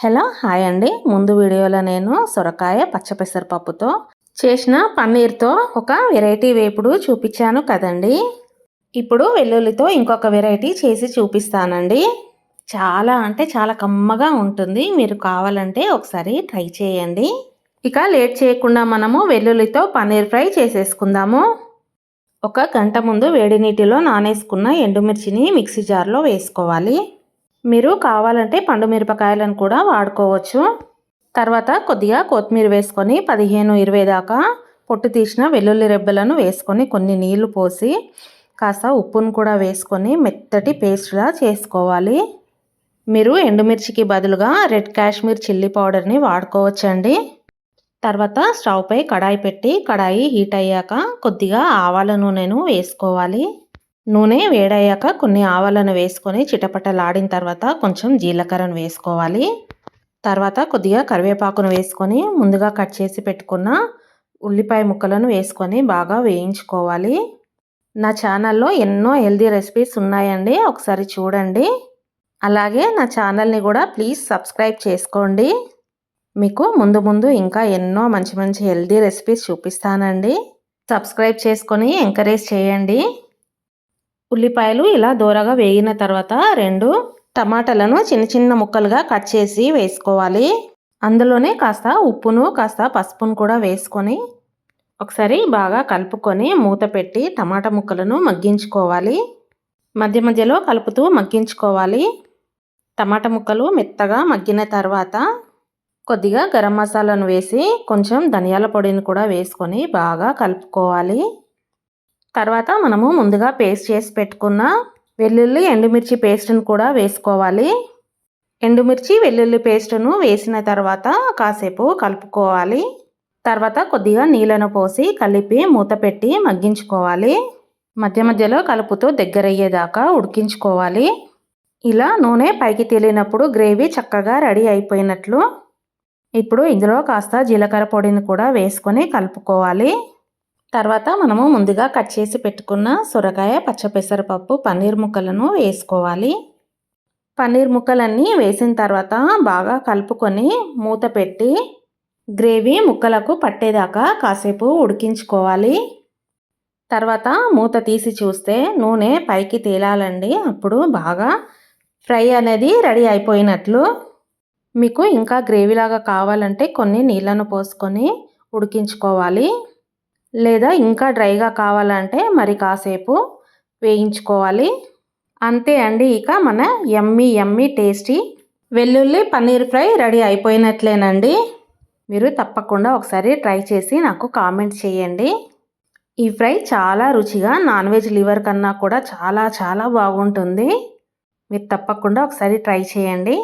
Hello hi అండి. ముందు వీడియోలో నేను సొరకాయ పచ్చపెసరపప్పుతో చేసిన పన్నీర్తో ఒక వెరైటీ వేపుడు చూపించాను కదండి. ఇప్పుడు వెల్లుల్లితో ఇంకొక వెరైటీ చేసి చూపిస్తానండి. చాలా అంటే చాలా కమ్మగా ఉంటుంది. మీరు కావాలంటే ఒకసారి ట్రై చేయండి. ఇక లేట్ చేయకుండా మనము వెల్లుల్లితో పన్నీర్ ఫ్రై చేసేసుకుందాము. ఒక గంట ముందు వేడి నీటిలో నానేసుకున్న ఎండుమిర్చిని మిక్సీ జార్లో వేసుకోవాలి. మీరు కావాలంటే పండు మిరపకాయలను కూడా వాడుకోవచ్చు. తర్వాత కొద్దిగా కొత్తిమీర వేసుకొని పదిహేను ఇరవై దాకా పొట్టు తీసిన వెల్లుల్లి రెబ్బలను వేసుకొని కొన్ని నీళ్ళు పోసి కాస్త ఉప్పును కూడా వేసుకొని మెత్తటి పేస్ట్లా చేసుకోవాలి. మీరు ఎండుమిర్చికి బదులుగా రెడ్ కాశ్మీర్ చిల్లీ పౌడర్ని వాడుకోవచ్చండి. తర్వాత స్టవ్ పై కడాయి పెట్టి కడాయి హీట్ అయ్యాక కొద్దిగా ఆవాల నూనెను వేసుకోవాలి. నూనె వేడయ్యాక కొన్ని ఆవాలను వేసుకొని చిటపటలాడిన తర్వాత కొంచెం జీలకర్రను వేసుకోవాలి. తర్వాత కొద్దిగా కరివేపాకును వేసుకొని ముందుగా కట్ చేసి పెట్టుకున్న ఉల్లిపాయ ముక్కలను వేసుకొని బాగా వేయించుకోవాలి. నా ఛానల్లో ఎన్నో హెల్దీ రెసిపీస్ ఉన్నాయండి. ఒకసారి చూడండి. అలాగే నా ఛానల్ని కూడా ప్లీజ్ సబ్స్క్రైబ్ చేసుకోండి. మీకు ముందు ముందు ఇంకా ఎన్నో మంచి మంచి హెల్దీ రెసిపీస్ చూపిస్తానండి. సబ్స్క్రైబ్ చేసుకొని ఎంకరేజ్ చేయండి. ఉల్లిపాయలు ఇలా దూరగా వేగిన తర్వాత రెండు టమాటాలను చిన్న చిన్న ముక్కలుగా కట్ చేసి వేసుకోవాలి. అందులోనే కాస్త ఉప్పును కాస్త పసుపును కూడా వేసుకొని ఒకసారి బాగా కలుపుకొని మూత పెట్టి టమాటా ముక్కలను మగ్గించుకోవాలి. మధ్య మధ్యలో కలుపుతూ మగ్గించుకోవాలి. టమాటా ముక్కలు మెత్తగా మగ్గిన తర్వాత కొద్దిగా గరం మసాలాను వేసి కొంచెం ధనియాల పొడిని కూడా వేసుకొని బాగా కలుపుకోవాలి. తర్వాత మనము ముందుగా పేస్ట్ చేసి పెట్టుకున్న వెల్లుల్లి ఎండుమిర్చి పేస్ట్ను కూడా వేసుకోవాలి. ఎండుమిర్చి వెల్లుల్లి పేస్టును వేసిన తర్వాత కాసేపు కలుపుకోవాలి. తర్వాత కొద్దిగా నీళ్ళను పోసి కలిపి మూత పెట్టి మగ్గించుకోవాలి. మధ్య మధ్యలో కలుపుతూ దగ్గరయ్యేదాకా ఉడికించుకోవాలి. ఇలా నూనె పైకి తేలినప్పుడు గ్రేవీ చక్కగా రెడీ అయిపోయినట్లు ఇప్పుడు ఇందులో కాస్త జీలకర్ర పొడిని కూడా వేసుకొని కలుపుకోవాలి. తర్వాత మనము ముందుగా కట్ చేసి పెట్టుకున్న సొరకాయ పచ్చపెసరపప్పు పన్నీర్ ముక్కలను వేసుకోవాలి. పన్నీర్ ముక్కలన్నీ వేసిన తర్వాత బాగా కలుపుకొని మూత పెట్టి గ్రేవీ ముక్కలకు పట్టేదాకా కాసేపు ఉడికించుకోవాలి. తర్వాత మూత తీసి చూస్తే నూనె పైకి తేలాలండి. అప్పుడు బాగా ఫ్రై అనేది రెడీ అయిపోయినట్లు. మీకు ఇంకా గ్రేవీలాగా కావాలంటే కొన్ని నీళ్ళను పోసుకొని ఉడికించుకోవాలి. లేదా ఇంకా డ్రైగా కావాలంటే మరి కాసేపు వేయించుకోవాలి. అంతే అండి ఇక మన ఎమ్మి ఎమ్మి టేస్టీ వెల్లుల్లి పన్నీర్ ఫ్రై రెడీ అయిపోయినట్లేనండి. మీరు తప్పకుండా ఒకసారి ట్రై చేసి నాకు కామెంట్ చేయండి. ఈ ఫ్రై చాలా రుచిగా నాన్ వెజ్ లివర్ కన్నా కూడా చాలా చాలా బాగుంటుంది. మీరు తప్పకుండా ఒకసారి ట్రై చేయండి.